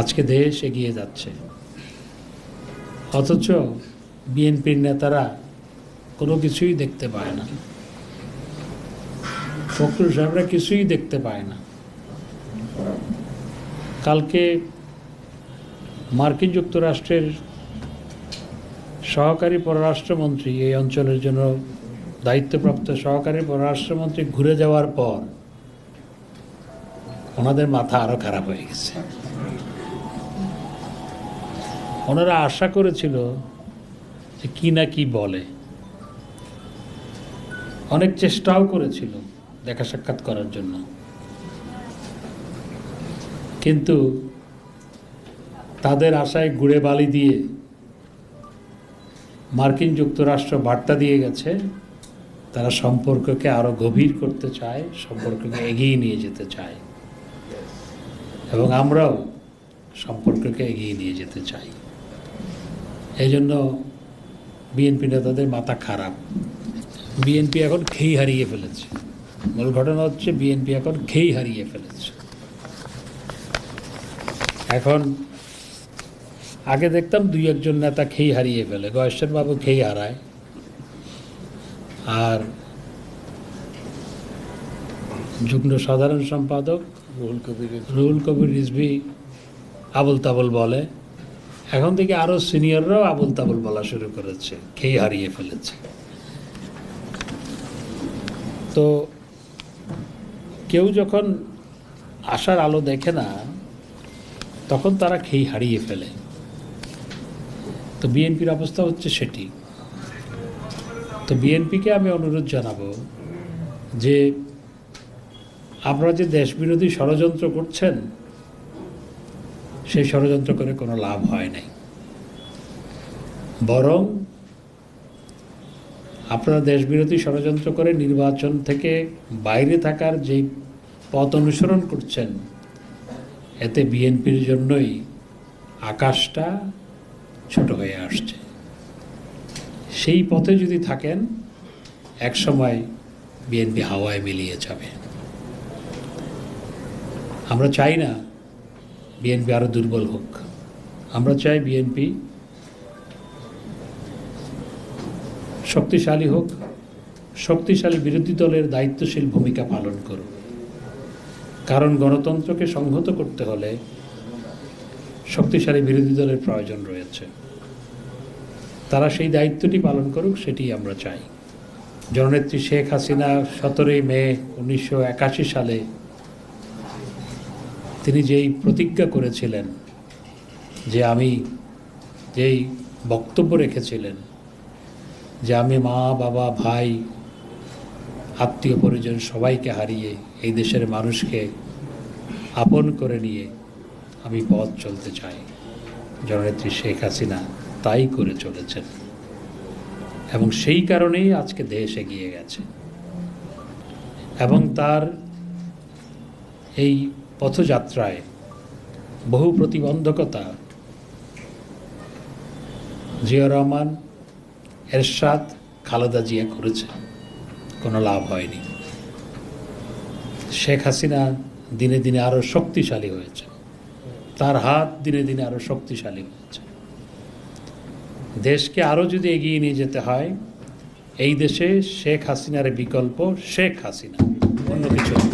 আজকে দেশ এগিয়ে যাচ্ছে। অথচ বিএনপির নেতারা কোনো কিছুই দেখতে পায় না। ফখরুল সাহেবরা কিছুই দেখতে পায় না। কালকে মার্কিন যুক্তরাষ্ট্রের সহকারী পররাষ্ট্রমন্ত্রী, এই অঞ্চলের জন্য দায়িত্বপ্রাপ্ত সহকারী পররাষ্ট্রমন্ত্রী ঘুরে যাওয়ার পর ওনাদের মাথা আরও খারাপ হয়ে গেছে। ওনারা আশা করেছিল যে কি না কি বলে। অনেক চেষ্টাও করেছিল দেখা সাক্ষাৎ করার জন্য। কিন্তু তাদের আশায় গুড়ে বালি দিয়ে মার্কিন যুক্তরাষ্ট্র বার্তা দিয়ে গেছে, তারা সম্পর্ককে আরও গভীর করতে চায়, সম্পর্ককে এগিয়ে নিয়ে যেতে চায়। এবং আমরাও সম্পর্ককে এগিয়ে নিয়ে যেতে চাই। এই জন্য বিএনপি নেতাদের মাথা খারাপ। বিএনপি এখন খেই হারিয়ে ফেলেছে। মূল ঘটনা হচ্ছে বিএনপি এখন খেই হারিয়ে ফেলেছে। এখন আগে দেখতাম দুই একজন নেতা খেই হারিয়ে ফেলে। গয়েশ্বর বাবু খেই হারায়। আর যুগ্ম সাধারণ সম্পাদক রুহুল কবির রুহুল কবির রিজভি আবুল তাবুল বলে। এখন থেকে আরও সিনিয়ররাও আবুল তাবুল বলা শুরু করেছে খেয়ে হারিয়ে ফেলেছে। তো কেউ যখন আশার আলো দেখে না, তখন তারা খেই হারিয়ে ফেলে। তো বিএনপির অবস্থা হচ্ছে সেটি। তো বিএনপিকে আমি অনুরোধ জানাব যে, আপনারা যে দেশবিরোধী ষড়যন্ত্র করছেন সেই ষড়যন্ত্র করে কোনো লাভ হয় নাই। বরং আপনারা দেশবিরোধী ষড়যন্ত্র করে নির্বাচন থেকে বাইরে থাকার যে পথ অনুসরণ করছেন, এতে বিএনপির জন্যই আকাশটা ছোট হয়ে আসছে। সেই পথে যদি থাকেন একসময় বিএনপি হাওয়ায় মিলিয়ে যাবে। আমরা চাই না বিএনপি আরও দুর্বল হোক। আমরা চাই বিএনপি শক্তিশালী হোক, শক্তিশালী বিরোধী দলের দায়িত্বশীল ভূমিকা পালন করুক। কারণ গণতন্ত্রকে সংহত করতে হলে শক্তিশালী বিরোধী দলের প্রয়োজন রয়েছে। তারা সেই দায়িত্বটি পালন করুক, সেটি আমরা চাই। জননেত্রী শেখ হাসিনা সতেরোই মে উনিশশো একাশি সালে তিনি যেই প্রতিজ্ঞা করেছিলেন যে আমি যেই বক্তব্য রেখেছিলেন যে আমি মা, বাবা, ভাই, আত্মীয়, পরিজন সবাইকে হারিয়ে এই দেশের মানুষকে আপন করে নিয়ে আমি পথ চলতে চাই। জননেত্রী শেখ হাসিনা তাই করে চলেছেন। এবং সেই কারণেই আজকে দেশ এগিয়ে গেছে। এবং তার এই পথযাত্রায় বহু প্রতিবন্ধকতা। জিয়া রহমান, এরশাদ, খালেদা জিয়া করেছে। কোনো লাভ হয়নি। শেখ হাসিনা দিনে দিনে আরও শক্তিশালী হয়েছে। তার হাত দিনে দিনে আরও শক্তিশালী হয়েছে। দেশকে আরও যদি এগিয়ে নিয়ে যেতে হয়, এই দেশে শেখ হাসিনার বিকল্প শেখ হাসিনা। অন্য কিছু।